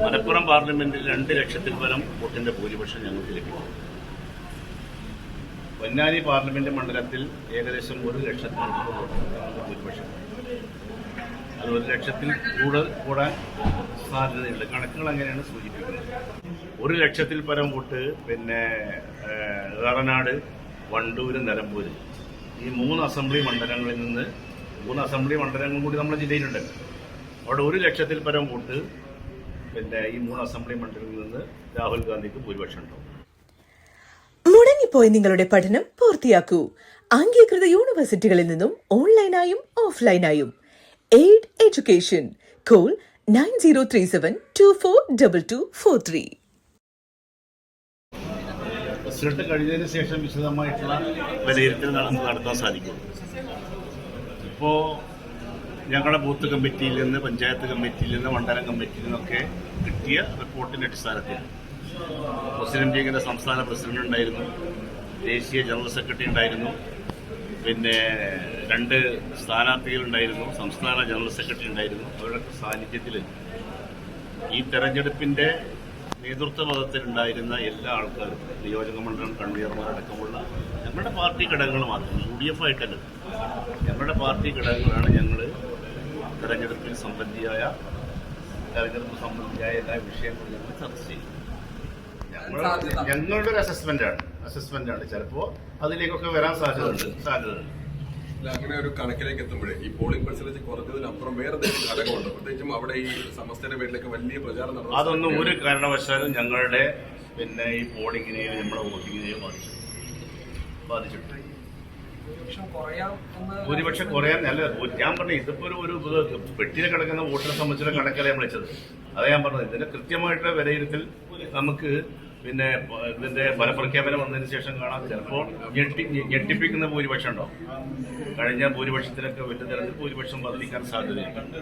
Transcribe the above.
മലപ്പുറം പാർലമെന്റിൽ രണ്ട് ലക്ഷത്തിൽ പരം വോട്ടിന്റെ ഭൂരിപക്ഷം ഞങ്ങൾക്ക് ലഭിക്കും പൊന്നാനി പാർലമെന്റ് മണ്ഡലത്തിൽ ഏകദേശം ഒരു ലക്ഷത്തിൽ ഭൂരിപക്ഷം. അത് ഒരു ലക്ഷത്തിൽ കൂടുതൽ കൂടാൻ സാധ്യതയുണ്ട്. കണക്കുകൾ അങ്ങനെയാണ് സൂചിപ്പിക്കുന്നത്. ഒരു ലക്ഷത്തിൽ പരം വോട്ട് പിന്നെ ഏറനാട് വണ്ടൂര് നിലമ്പൂര്. ഈ മൂന്ന് അസംബ്ലി മണ്ഡലങ്ങളിൽ നിന്ന് മൂന്ന് അസംബ്ലി മണ്ഡലങ്ങളും കൂടി നമ്മുടെ ജില്ലയിലുണ്ട് അവിടെ ഒരു ലക്ഷത്തിൽ പരം വോട്ട് പിന്നെ ഈ മൂന്ന് അസംബ്ലി മണ്ഡലങ്ങളിൽ നിന്ന് രാഹുൽ ഗാന്ധിക്ക് ഭൂരിപക്ഷം ഉണ്ടാവും. മുടങ്ങിപ്പോയ നിങ്ങളുടെ പഠനം പൂർത്തിയാക്കൂ. അംഗീകൃത യൂണിവേഴ്സിറ്റികളിൽ നിന്നും ഓൺലൈനായും ഓഫ്ലൈനായും. Aid education. Call nine zero three seven two four double two four three. Result കഴിഞ്ഞതിന് ശേഷം വിശദമായിട്ടുള്ള വിലയിരുത്തൽ നടത്താൻ സാധിക്കും. ഇപ്പോൾ ഞങ്ങളുടെ ബൂത്ത് കമ്മിറ്റിയിൽ നിന്ന് പഞ്ചായത്ത് കമ്മിറ്റിയിൽ നിന്ന് മണ്ഡലം കമ്മിറ്റിയിൽ നിന്നൊക്കെ കിട്ടിയ റിപ്പോർട്ടിന്റെ അടിസ്ഥാനത്തിൽ. മുസ്ലിം ലീഗിന്റെ സംസ്ഥാന പ്രസിഡന്റ് ഉണ്ടായിരുന്നു ദേശീയ ജനറൽ സെക്രട്ടറി ഉണ്ടായിരുന്നു പിന്നെ രണ്ട് സ്ഥാനാർത്ഥികളുണ്ടായിരുന്നു സംസ്ഥാന ജനറൽ സെക്രട്ടറി ഉണ്ടായിരുന്നു. അവരുടെ സാന്നിധ്യത്തിൽ ഈ തെരഞ്ഞെടുപ്പിന്റെ നേതൃത്വ പദത്തിലുണ്ടായിരുന്ന എല്ലാ ആൾക്കാരും നിയോജക മണ്ഡലം കൺവീനർമാരടക്കമുള്ള ഞങ്ങളുടെ പാർട്ടി ഘടകങ്ങൾ മാത്രം യു ഡി എഫ് ആയിട്ടല്ല. ഞങ്ങളുടെ പാർട്ടി ഘടകങ്ങളാണ് ഞങ്ങൾ തെരഞ്ഞെടുപ്പിൽ സംബന്ധിയായ തെരഞ്ഞെടുപ്പ് സംബന്ധിയായ എല്ലാ വിഷയങ്ങളും ഞങ്ങൾ ചർച്ച ചെയ്യും. ഞങ്ങളുടെ ഒരു അസസ്മെന്റ് ആണ്. അസസ്മെന്റ് ആണ്. ചിലപ്പോ അതിലേക്കൊക്കെ വരാൻ സാധ്യതയുണ്ട്. സാധ്യതയുണ്ട്. അങ്ങനെ ഒരു കണക്കിലേക്ക് എത്തുമ്പോഴേ ഈ പോളിംഗ് പെർസെന്റേജ് കുറഞ്ഞതിനപ്പുറം വേറെ എന്തെങ്കിലും ഘടകമുണ്ട്? പ്രത്യേകിച്ചും അവിടെ ഈ സമസ്തയുടെ പേരിലൊക്കെ വലിയ പ്രചാരണം നടന്നു അതൊന്നും ഒരു കാരണവശാലും ഞങ്ങളുടെ പിന്നെ ഈ പോളിങ്ങിനെയോ നമ്മുടെ വോട്ടിങ്ങിനെയോ ബാധിച്ചു. ബാധിച്ചിട്ടില്ല. ഭൂരിപക്ഷം കുറയാൻ നല്ല ഞാൻ പറഞ്ഞു ഇതിപ്പോ ഒരു പെട്ടിയിൽ കിടക്കുന്ന വോട്ടിനെ സംബന്ധിച്ചുള്ള കണക്കല്ല ഞാൻ വിളിച്ചത്. അതാ ഞാൻ പറഞ്ഞത്. ഇതിന്റെ കൃത്യമായിട്ടുള്ള വിലയിരുത്തൽ നമുക്ക് പിന്നെ ഇതിന്റെ ഫലപ്രഖ്യാപനം വന്നതിന് ശേഷം കാണാം. ചിലപ്പോൾ ഞെട്ടി ഞെട്ടിപ്പിക്കുന്ന ഭൂരിപക്ഷം ഉണ്ടാവും കഴിഞ്ഞ ഭൂരിപക്ഷത്തിലൊക്കെ വലിയ തരത്തിൽ ഭൂരിപക്ഷം വർദ്ധിക്കാൻ സാധ്യതയുണ്ട്.